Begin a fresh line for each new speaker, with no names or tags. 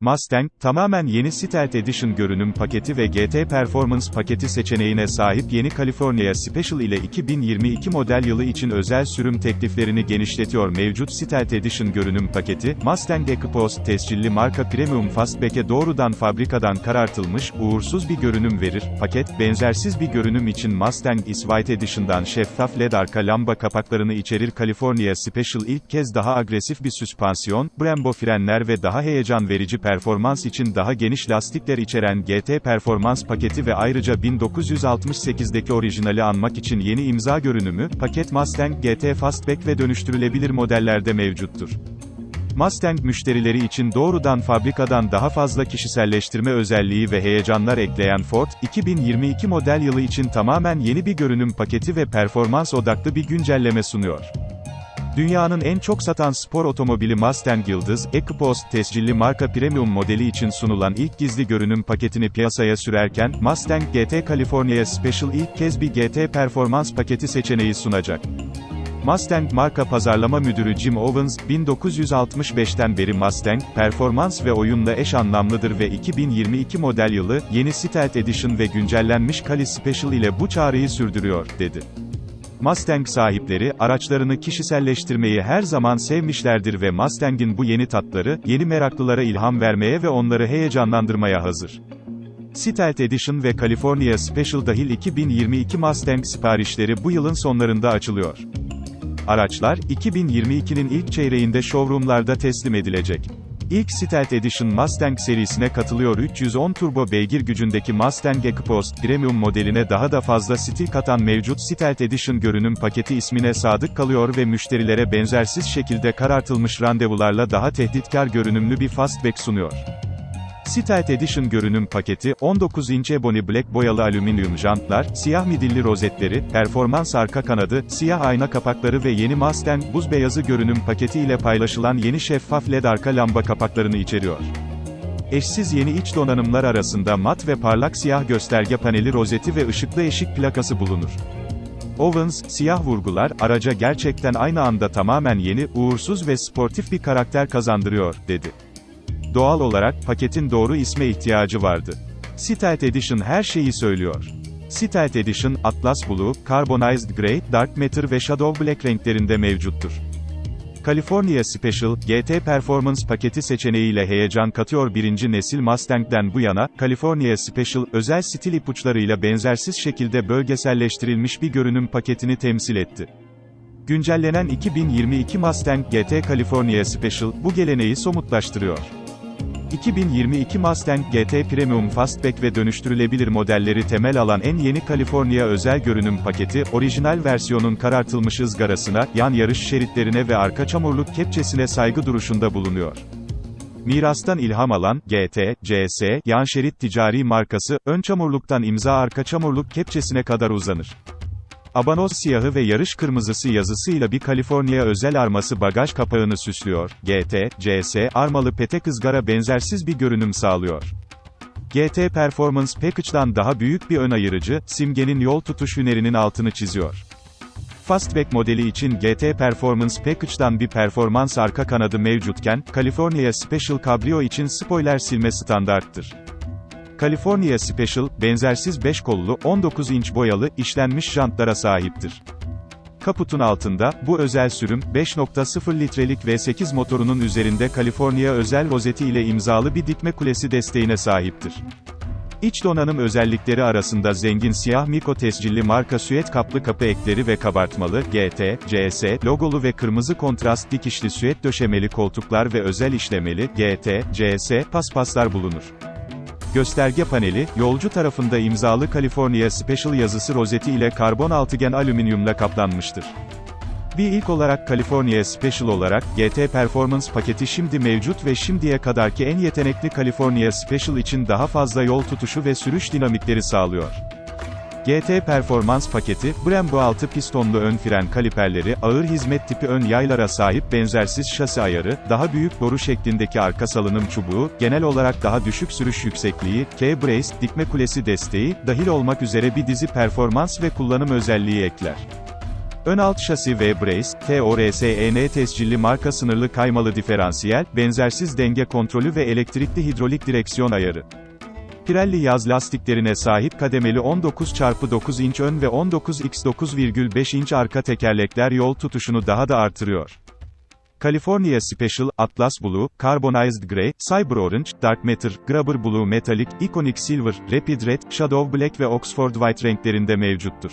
Mustang, tamamen yeni Stealth Edition görünüm paketi ve GT Performance paketi seçeneğine sahip yeni California Special ile 2022 model yılı için özel sürüm tekliflerini genişletiyor. Mevcut Stealth Edition görünüm paketi, Mustang EcoBoost tescilli marka Premium Fastback'e doğrudan fabrikadan karartılmış, uğursuz bir görünüm verir. Paket, benzersiz bir görünüm için Mustang Is White Edition'dan şeffaf led arka lamba kapaklarını içerir. California Special ilk kez daha agresif bir süspansiyon, Brembo frenler ve daha heyecan verici performans için daha geniş lastikler içeren GT Performans paketi ve ayrıca 1968'deki orijinali anmak için yeni imza görünümü, paket Mustang GT Fastback ve dönüştürülebilir modellerde mevcuttur. Mustang müşterileri için doğrudan fabrikadan daha fazla kişiselleştirme özelliği ve heyecanlar ekleyen Ford, 2022 model yılı için tamamen yeni bir görünüm paketi ve performans odaklı bir güncelleme sunuyor. Dünyanın en çok satan spor otomobili Mustang Yıldız, EcoBoost tescilli marka premium modeli için sunulan ilk gizli görünüm paketini piyasaya sürerken, Mustang GT California Special ilk kez bir GT performans paketi seçeneği sunacak. Mustang marka pazarlama müdürü Jim Owens, 1965'ten beri Mustang, performans ve oyunla eş anlamlıdır ve 2022 model yılı, yeni Stealth Edition ve güncellenmiş Cali Special ile bu çağrıyı sürdürüyor, dedi. Mustang sahipleri, araçlarını kişiselleştirmeyi her zaman sevmişlerdir ve Mustang'in bu yeni tatları, yeni meraklılara ilham vermeye ve onları heyecanlandırmaya hazır. Stealth Edition ve California Special dahil 2022 Mustang siparişleri bu yılın sonlarında açılıyor. Araçlar, 2022'nin ilk çeyreğinde showroomlarda teslim edilecek. İlk Stealth Edition Mustang serisine katılıyor 310 turbo beygir gücündeki Mustang EcoBoost Premium modeline daha da fazla stil katan mevcut Stealth Edition görünüm paketi ismine sadık kalıyor ve müşterilere benzersiz şekilde karartılmış randevularla daha tehditkar görünümlü bir fastback sunuyor. Stealth Edition görünüm paketi, 19 inç Ebony Black boyalı alüminyum jantlar, siyah midilli rozetleri, performans arka kanadı, siyah ayna kapakları ve yeni Mustang buz beyazı görünüm paketi ile paylaşılan yeni şeffaf led arka lamba kapaklarını içeriyor. Eşsiz yeni iç donanımlar arasında mat ve parlak siyah gösterge paneli rozeti ve ışıklı eşik plakası bulunur. Owens, siyah vurgular, araca gerçekten aynı anda tamamen yeni, uğursuz ve sportif bir karakter kazandırıyor, dedi. Doğal olarak, paketin doğru isme ihtiyacı vardı. Stealth Edition her şeyi söylüyor. Stealth Edition, Atlas Blue, Carbonized Grey, Dark Matter ve Shadow Black renklerinde mevcuttur. California Special, GT Performance paketi seçeneğiyle heyecan katıyor birinci nesil Mustang'den bu yana, California Special, özel stil ipuçlarıyla benzersiz şekilde bölgeselleştirilmiş bir görünüm paketini temsil etti. Güncellenen 2022 Mustang GT California Special, bu geleneği somutlaştırıyor. 2022 Mustang GT Premium Fastback ve dönüştürülebilir modelleri temel alan en yeni California özel görünüm paketi, orijinal versiyonun karartılmış ızgarasına, yan yarış şeritlerine ve arka çamurluk kepçesine saygı duruşunda bulunuyor. Mirastan ilham alan, GT, CS, yan şerit ticari markası, ön çamurluktan imza arka çamurluk kepçesine kadar uzanır. Abanoz siyahı ve yarış kırmızısı yazısıyla bir Kaliforniya özel arması bagaj kapağını süslüyor. GT, CS, armalı petek ızgara benzersiz bir görünüm sağlıyor. GT Performance Package'dan daha büyük bir ön ayırıcı, simgenin yol tutuş hünerinin altını çiziyor. Fastback modeli için GT Performance Package'dan bir performans arka kanadı mevcutken, California Special Cabrio için spoiler silme standarttır. California Special, benzersiz 5 kollu, 19 inç boyalı, işlenmiş jantlara sahiptir. Kaputun altında, bu özel sürüm, 5.0 litrelik V8 motorunun üzerinde California özel rozeti ile imzalı bir dikme kulesi desteğine sahiptir. İç donanım özellikleri arasında zengin siyah Miko tescilli marka süet kaplı kapı ekleri ve kabartmalı, GT, CS, logolu ve kırmızı kontrast dikişli süet döşemeli koltuklar ve özel işlemeli, GT, CS, paspaslar bulunur. Gösterge paneli, yolcu tarafında imzalı California Special yazısı rozeti ile karbon altıgen alüminyumla kaplanmıştır. Bir ilk olarak California Special olarak, GT Performance paketi şimdi mevcut ve şimdiye kadarki en yetenekli California Special için daha fazla yol tutuşu ve sürüş dinamikleri sağlıyor. GT Performans paketi, Brembo 6 pistonlu ön fren kaliperleri, ağır hizmet tipi ön yaylara sahip benzersiz şasi ayarı, daha büyük boru şeklindeki arka salınım çubuğu, genel olarak daha düşük sürüş yüksekliği, K-Brace, dikme kulesi desteği, dahil olmak üzere bir dizi performans ve kullanım özelliği ekler. Ön alt şasi ve brace, TORSEN tescilli marka sınırlı kaymalı diferansiyel, benzersiz denge kontrolü ve elektrikli hidrolik direksiyon ayarı. Pirelli yaz lastiklerine sahip kademeli 19x9 inç ön ve 19x9,5 inç arka tekerlekler yol tutuşunu daha da artırıyor. California Special, Atlas Blue, Carbonized Grey, Cyber Orange, Dark Matter, Grabber Blue Metallic, Iconic Silver, Rapid Red, Shadow Black ve Oxford White renklerinde mevcuttur.